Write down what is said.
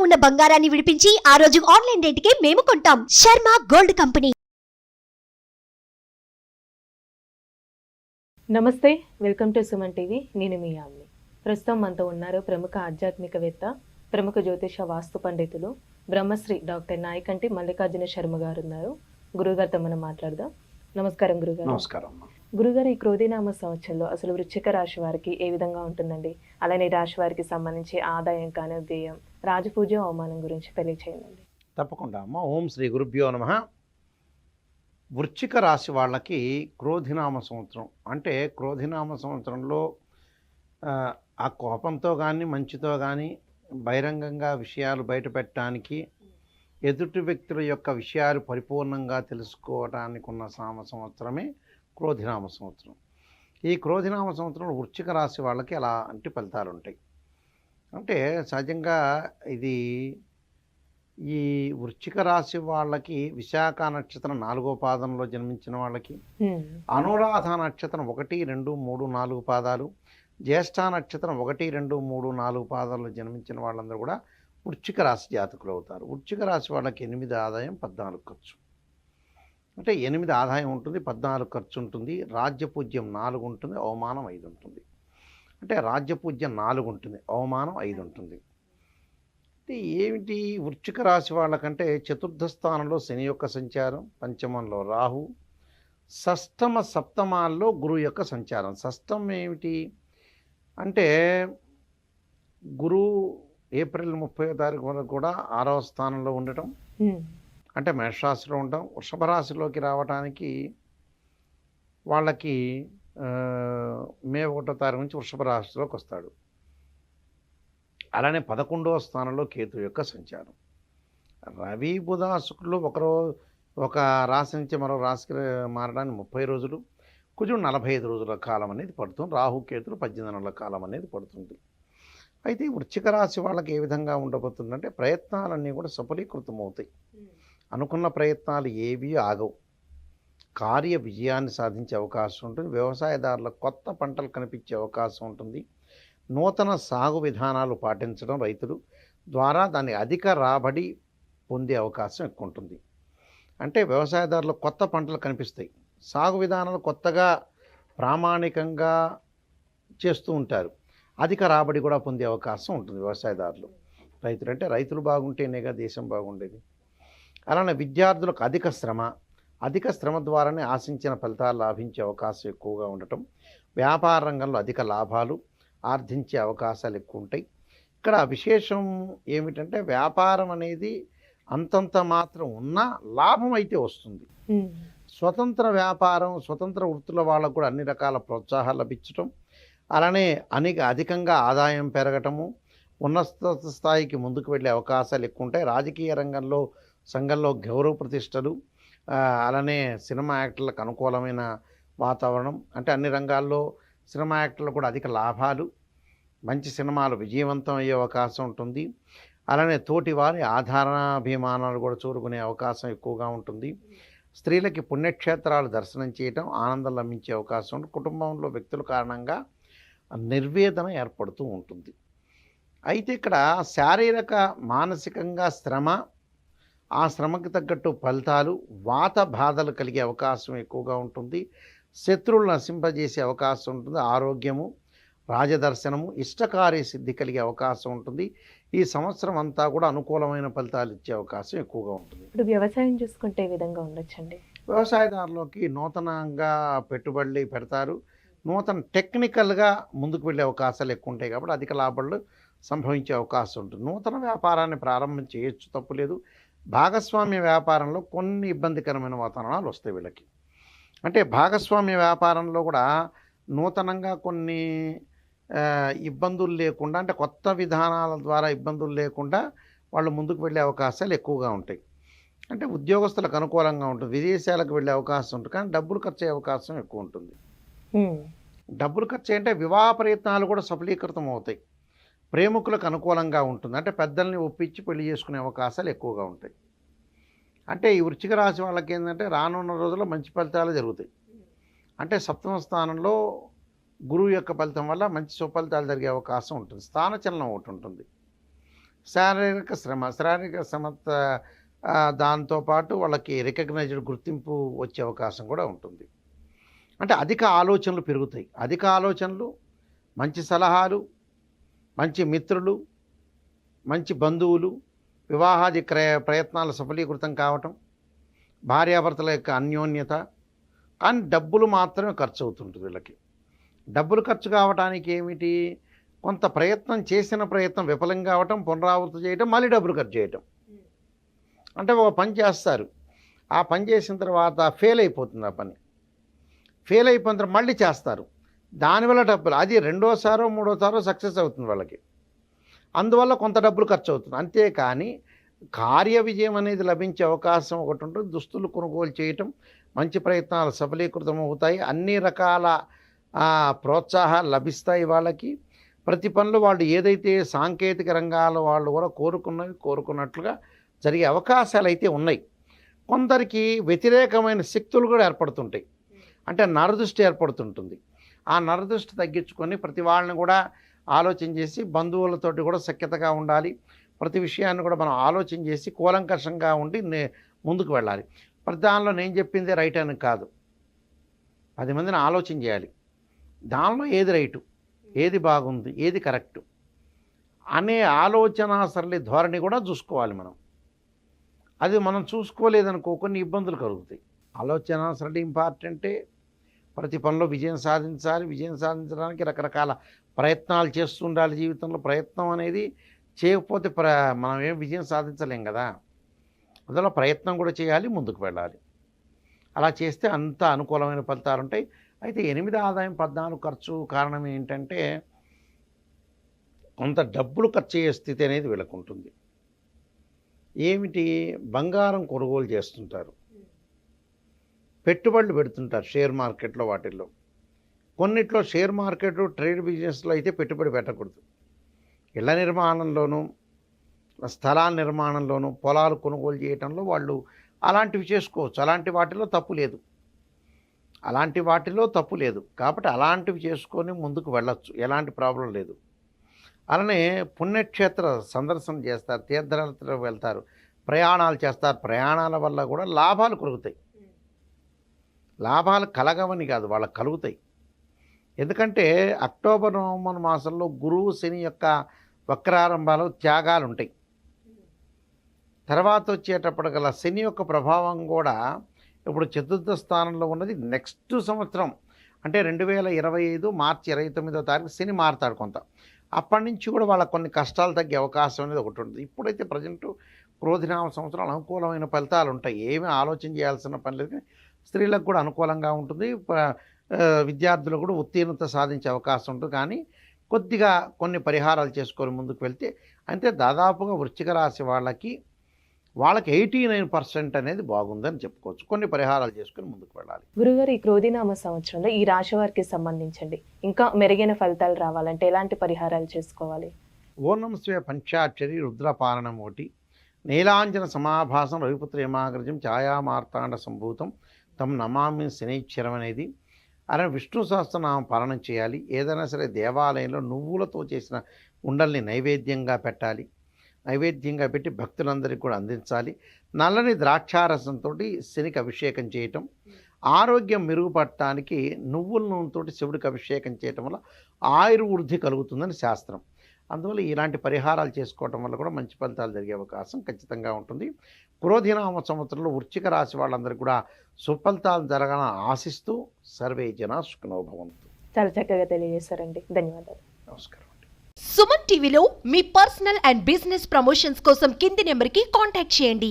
ఉన్న బంగారాన్ని విడిపించి ఆ రోజు ఆన్లైన్ రేటుకే మేము కొంటాం. Sharma gold company. నమస్తే వెల్కమ్ టు సుమన్ టీవీ. నేను మీ యామ్ని. ప్రస్తుతం మనతో ఉన్నారు ప్రముఖ ఆధ్యాత్మికవేత్త ప్రముఖ జ్యోతిష వాస్తు పండితులు బ్రహ్మశ్రీ డాక్టర్ నాయకంటి మల్లికార్జున శర్మ గారు ఉన్నారు. గురుగారితో మనం మాట్లాడదాం. నమస్కారం గురుగారు. నమస్కారం అమ్మా. గురుగారు ఈ క్రోధినామ సంవత్సరంలో అసలు వృశ్చిక రాశి వారికి ఏ విధంగా ఉంటుందండి? అలానే ఈ రాశి వారికి సంబంధించి ఆదాయం కానీ వ్యయం రాజపూజ అవమానం గురించి తెలియచేయండి. తప్పకుండా. అమ్మ ఓం శ్రీ గురుభ్యో నమ. వృశ్చిక రాశి వాళ్ళకి క్రోధినామ సంవత్సరం. అంటే క్రోధినామ సంవత్సరంలో ఆ, ఆ కోపంతో కానీ మంచితో కానీ బహిరంగంగా విషయాలు బయటపెట్టడానికి ఎదుటి వ్యక్తుల యొక్క విషయాలు పరిపూర్ణంగా తెలుసుకోవడానికి ఉన్న సామ సంవత్సరమే క్రోధినామ సంవత్సరం. ఈ క్రోధినామ సంవత్సరంలో వృశ్చిక రాశి వాళ్ళకి అలాంటి ఫలితాలు ఉంటాయి. అంటే సహజంగా ఇది ఈ వృశ్చిక రాశి వాళ్ళకి విశాఖ నక్షత్రం నాలుగో పాదంలో జన్మించిన వాళ్ళకి. అనురాధ నక్షత్రం ఒకటి రెండు మూడు నాలుగు పాదాలు జ్యేష్ఠ నక్షత్రం ఒకటి రెండు మూడు నాలుగు పాదాల్లో జన్మించిన వాళ్ళందరూ కూడా వృశ్చిక రాశి జాతకులు అవుతారు. వృశ్చిక రాశి వాళ్ళకి ఎనిమిది ఆదాయం పద్నాలుగు ఖర్చు. అంటే ఎనిమిది ఆదాయం ఉంటుంది పద్నాలుగు ఖర్చు ఉంటుంది రాజ్యపూజ్యం నాలుగు ఉంటుంది అవమానం ఐదు ఉంటుంది. అంటే రాజ్యపూజ్యం నాలుగు ఉంటుంది అవమానం ఐదు ఉంటుంది. అంటే ఏమిటి వృచ్చిక రాశి వాళ్ళకంటే చతుర్థ స్థానంలో శని యొక్క సంచారం పంచమంలో రాహు షష్టమ సప్తమాల్లో గురువు యొక్క సంచారం. షష్టం ఏమిటి? అంటే గురువు ఏప్రిల్ ముప్పై తారీఖు వరకు కూడా ఆరవ స్థానంలో ఉండటం. అంటే మేషరాశిలో ఉండడం వృషభ రాశిలోకి రావడానికి వాళ్ళకి మే ఒకటో తారీఖు నుంచి వృషభ రాశిలోకి వస్తాడు. అలానే పదకొండవ స్థానంలో కేతు యొక్క సంచారం. రవి బుధ శుక్రులు ఒకరో ఒక రాశి నుంచి మరో రాశికి మారడానికి ముప్పై రోజులు కుజుడు నలభై ఐదు రోజుల కాలం అనేది పడుతుంది. రాహు కేతులు పద్దెనిమిది నెలల కాలం అనేది పడుతుంది. అయితే ఈ వృశ్చిక రాశి వాళ్ళకి ఏ విధంగా ఉండబోతుందంటే ప్రయత్నాలన్నీ కూడా సఫలీకృతం అవుతాయి అనుకున్న ప్రయత్నాలు ఏవీ ఆగవు. కార్య విజయాన్ని సాధించే అవకాశం ఉంటుంది. వ్యవసాయదారులకు కొత్త పంటలు కనిపించే అవకాశం ఉంటుంది. నూతన సాగు విధానాలు పాటించడం రైతులు ద్వారా దాని అధిక రాబడి పొందే అవకాశం ఎక్కువ ఉంటుంది అంటే వ్యవసాయదారులు కొత్త పంటలు కనిపిస్తాయి. సాగు విధానాలు కొత్తగా ప్రామాణికంగా చేస్తూ ఉంటారు. అధిక రాబడి కూడా పొందే అవకాశం ఉంటుంది వ్యవసాయదారులు. రైతులు అంటే రైతులు బాగుంటేనేగా దేశం బాగుండేది. అలానే విద్యార్థులకు అధిక శ్రమ అధిక శ్రమ ద్వారానే ఆశించిన ఫలితాలు లాభించే అవకాశం ఎక్కువగా ఉండటం వ్యాపార రంగంలో అధిక లాభాలు ఆర్జించే అవకాశాలు ఎక్కువ ఉంటాయి. ఇక్కడ విశేషం ఏమిటంటే వ్యాపారం అనేది అంతంత మాత్రం ఉన్నా లాభం అయితే వస్తుంది. స్వతంత్ర వ్యాపారం స్వతంత్ర వృత్తుల వాళ్ళకు కూడా అన్ని రకాల ప్రోత్సాహాలు లభించటం అలానే అనేక అధికంగా ఆదాయం పెరగటము ఉన్నత స్థాయికి ముందుకు వెళ్ళే అవకాశాలు ఎక్కువ ఉంటాయి. రాజకీయ రంగంలో సంఘంలో గౌరవ ప్రతిష్టలు అలానే సినిమా యాక్టర్లకు అనుకూలమైన వాతావరణం. అంటే అన్ని రంగాల్లో సినిమా యాక్టర్లు కూడా అధిక లాభాలు మంచి సినిమాలు విజయవంతం అయ్యే అవకాశం ఉంటుంది. అలానే తోటి వారి ఆధారాభిమానాలు కూడా చూరుకునే అవకాశం ఎక్కువగా ఉంటుంది. స్త్రీలకి పుణ్యక్షేత్రాలు దర్శనం చేయటం ఆనందం లభించే అవకాశం ఉంటుంది. కుటుంబంలో వ్యక్తుల కారణంగా నిర్వేదన ఏర్పడుతూ ఉంటుంది. అయితే ఇక్కడ శారీరక మానసికంగా శ్రమ ఆ శ్రమకు తగ్గట్టు ఫలితాలు వాత బాధలు కలిగే అవకాశం ఎక్కువగా ఉంటుంది. శత్రువులు నశింపజేసే అవకాశం ఉంటుంది. ఆరోగ్యము రాజదర్శనము ఇష్టకార్య సిద్ధి కలిగే అవకాశం ఉంటుంది. ఈ సంవత్సరం అంతా కూడా అనుకూలమైన ఫలితాలు ఇచ్చే అవకాశం ఎక్కువగా ఉంటుంది. ఇప్పుడు వ్యవసాయం చూసుకుంటే విధంగా ఉండొచ్చండి? వ్యవసాయదారులకి నూతనంగా పెట్టుబడులు పెడతారు. నూతన టెక్నికల్గా ముందుకు వెళ్ళే అవకాశాలు ఎక్కువ ఉంటాయి కాబట్టి అధిక లాభాలు సంభవించే అవకాశం ఉంటుంది. నూతన వ్యాపారాన్ని ప్రారంభం చేయొచ్చు తప్పులేదు భాగస్వామ్య వ్యాపారంలో కొన్ని ఇబ్బందికరమైన వాతావరణాలు వస్తాయి వీళ్ళకి. అంటే భాగస్వామ్య వ్యాపారంలో కూడా నూతనంగా కొన్ని ఇబ్బందులు లేకుండా అంటే కొత్త విధానాల ద్వారా ఇబ్బందులు లేకుండా వాళ్ళు ముందుకు వెళ్ళే అవకాశాలు ఎక్కువగా ఉంటాయి. అంటే ఉద్యోగస్తులకు అనుకూలంగా ఉంటుంది విదేశాలకు వెళ్ళే అవకాశం ఉంటుంది కానీ డబ్బులు ఖర్చు అయ్యే అవకాశం ఎక్కువ ఉంటుంది. డబ్బులు ఖర్చు అంటే వివాహ ప్రయత్నాలు కూడా సఫలీకృతం అవుతాయి. ప్రేమికులకు అనుకూలంగా ఉంటుంది. అంటే పెద్దల్ని ఒప్పించి పెళ్ళి చేసుకునే అవకాశాలు ఎక్కువగా ఉంటాయి. అంటే ఈ వృచ్చిక రాశి వాళ్ళకి ఏంటంటే రానున్న రోజుల్లో మంచి ఫలితాలు జరుగుతాయి. అంటే సప్తమ స్థానంలో గురువు యొక్క ఫలితం వల్ల మంచి సుఫలితాలు జరిగే అవకాశం ఉంటుంది. స్థానచలనం ఒకటి ఉంటుంది. శారీరక శ్రమ శారీరక శ్రమ దాంతోపాటు వాళ్ళకి రికగ్నైజ్డ్ గుర్తింపు వచ్చే అవకాశం కూడా ఉంటుంది. అంటే అధిక ఆలోచనలు పెరుగుతాయి. అధిక ఆలోచనలు మంచి సలహాలు మంచి మిత్రులు మంచి బంధువులు వివాహాది క్రయ ప్రయత్నాలు సఫలీకృతం కావటం భార్యాభర్తల యొక్క అన్యోన్యత. కానీ డబ్బులు మాత్రమే ఖర్చు అవుతుంటుంది వీళ్ళకి. డబ్బులు ఖర్చు కావడానికి ఏమిటి? కొంత ప్రయత్నం చేసిన ప్రయత్నం విఫలం కావటం పునరావృతం చేయటం మళ్ళీ డబ్బులు ఖర్చు చేయటం. అంటే ఒక పని చేస్తారు. ఆ పని చేసిన తర్వాత ఫెయిల్ అయిపోతుంది ఆ పని. ఫెయిల్ అయిపోయిన తర్వాత మళ్ళీ చేస్తారు. దానివల్ల డబ్బులు అది రెండోసారో మూడోసారో సక్సెస్ అవుతుంది వాళ్ళకి. అందువల్ల కొంత డబ్బులు ఖర్చు అవుతుంది అంతేకాని కార్య విజయం అనేది లభించే అవకాశం ఒకటి ఉంటుంది. దుస్తులు కొనుగోలు చేయటం మంచి ప్రయత్నాలు సఫలీకృతం అవుతాయి. అన్ని రకాల ప్రోత్సాహాలు లభిస్తాయి వాళ్ళకి. ప్రతి పనులు వాళ్ళు ఏదైతే సాంకేతిక రంగాల వాళ్ళు కూడా కోరుకున్నవి కోరుకున్నట్లుగా జరిగే అవకాశాలు అయితే ఉన్నాయి. కొందరికి వ్యతిరేకమైన శక్తులు కూడా ఏర్పడుతుంటాయి. అంటే నరదృష్టి ఏర్పడుతుంటుంది. ఆ నరదృష్టి తగ్గించుకొని ప్రతి వాళ్ళని కూడా ఆలోచన చేసి బంధువులతోటి కూడా సఖ్యతగా ఉండాలి. ప్రతి విషయాన్ని కూడా మనం ఆలోచన చేసి కూలంకషంగా ఉండి నే- ముందుకు వెళ్ళాలి. ప్రతి దానిలో నేను చెప్పింది రైట్ అని కాదు. పది మందిని ఆలోచన చేయాలి. దానిలో ఏది రైటు? ఏది బాగుంది? ఏది కరెక్టు? అనే ఆలోచన సరళి ధోరణి కూడా చూసుకోవాలి మనం. అది మనం చూసుకోలేదనుకో కొన్ని ఇబ్బందులు కలుగుతాయి. ఆలోచన సరళి ఇంపార్టెంటే ప్రతి పనిలో విజయం సాధించాలి విజయం సాధించడానికి రకరకాల ప్రయత్నాలు చేస్తూ ఉండాలి జీవితంలో. ప్రయత్నం అనేది చేయకపోతే ప్ర మనం ఏం విజయం సాధించలేం కదా. అందులో ప్రయత్నం కూడా చేయాలి ముందుకు వెళ్ళాలి. అలా చేస్తే అంత అనుకూలమైన ఫలితాలు ఉంటాయి. అయితే ఎనిమిది ఆదాయం పద్నాలుగు ఖర్చు కారణం ఏంటంటే కొంత డబ్బులు ఖర్చు అయ్యే స్థితి అనేది వీళ్ళకుంటుంది ఏమిటి? బంగారం కొనుగోలు చేస్తుంటారు. పెట్టుబడులు పెడుతుంటారు షేర్ మార్కెట్లో వాటిల్లో. కొన్నిట్లో షేర్ మార్కెట్ ట్రేడ్ బిజినెస్లో అయితే పెట్టుబడి పెట్టకూడదు. ఇళ్ళ నిర్మాణంలోనూ స్థలాల నిర్మాణంలోనూ పొలాలు కొనుగోలు చేయటంలో వాళ్ళు అలాంటివి చేసుకోవచ్చు. అలాంటి వాటిలో తప్పు లేదు. అలాంటి వాటిలో తప్పు లేదు. కాబట్టి అలాంటివి చేసుకొని ముందుకు వెళ్ళొచ్చు. ఎలాంటి ప్రాబ్లం లేదు. అలానే పుణ్యక్షేత్ర సందర్శనం చేస్తారు. తీర్థయాత్ర వెళ్తారు. ప్రయాణాలు చేస్తారు. ప్రయాణాల వల్ల కూడా లాభాలు కలుగుతాయి. లాభాలు కలగవని కాదు వాళ్ళకు కలుగుతాయి. ఎందుకంటే అక్టోబర్ నవంబర్ మాసంలో గురువు శని యొక్క వక్రారంభాలు త్యాగాలు ఉంటాయి తర్వాత వచ్చేటప్పుడు గల శని యొక్క ప్రభావం కూడా ఇప్పుడు చతుర్థ స్థానంలో ఉన్నది నెక్స్ట్ సంవత్సరం. అంటే రెండు వేల ఇరవై ఐదు మార్చి ఇరవై తొమ్మిదో తారీఖు శని మారుతాడు కొంత. అప్పటి నుంచి కూడా వాళ్ళకి కొన్ని కష్టాలు తగ్గే అవకాశం అనేది ఒకటి ఉంటుంది. ఇప్పుడైతే ప్రజెంట్ క్రోధినామ సంవత్సరాలు అనుకూలమైన ఫలితాలు ఉంటాయి ఏమీ ఆలోచన చేయాల్సిన పని లేదు కానీ స్త్రీలకు కూడా అనుకూలంగా ఉంటుంది. విద్యార్థులు కూడా ఉత్తీర్ణత సాధించే అవకాశం ఉంటుంది. కానీ కొద్దిగా కొన్ని పరిహారాలు చేసుకొని ముందుకు వెళ్తే అంటే దాదాపుగా వృశ్చిక రాశి వాళ్ళకి వాళ్ళకి ఎయిటీ నైన్ పర్సెంట్ అనేది బాగుందని చెప్పుకోవచ్చు. కొన్ని పరిహారాలు చేసుకొని ముందుకు వెళ్ళాలి. గురుగారు ఈ క్రోధినామ సంవత్సరంలో ఈ రాశి వారికి సంబంధించండి. ఇంకా మెరుగైన ఫలితాలు రావాలంటే ఎలాంటి పరిహారాలు చేసుకోవాలి? ఓనం స్వే పంచాక్షరి రుద్రపాలనం ఒకటి నీలాంజన సమాభాసం రవిపుత్ర యమాగ్రజం ఛాయామార్తాండ సంభూతం తమ నమామి శనైశ్వరం అనేది అలా విష్ణు సహస్రనామం పాలన చేయాలి. ఏదైనా సరే దేవాలయంలో నువ్వులతో చేసిన ఉండల్ని నైవేద్యంగా పెట్టాలి. నైవేద్యంగా పెట్టి భక్తులందరికీ కూడా అందించాలి. నల్లని ద్రాక్షారసంతో శనికి అభిషేకం చేయటం. ఆరోగ్యం మెరుగుపడటానికి నువ్వుల నూనెతో శివుడికి అభిషేకం చేయటం వల్ల ఆయుర్వృద్ధి కలుగుతుందని శాస్త్రం. అందువల్ల ఇలాంటి పరిహారాలు చేసుకోవటం వల్ల కూడా మంచి ఫలితాలు జరిగే అవకాశం ఖచ్చితంగా ఉంటుంది. క్రోధినామ సంవత్సరంలో వృశ్చిక రాశి వాళ్ళందరికీ కూడా సుఫలితాలు జరగాలని ఆశిస్తూ సర్వే జన సుఖనోభవంతు చాలా చక్కగా తెలియజేశారండి. ధన్యవాదాలు. నమస్కారం సుమన్ టీవీలో మీ పర్సనల్ అండ్ బిజినెస్ ప్రమోషన్స్ కోసం కింది నెంబర్కి కాంటాక్ట్ చేయండి.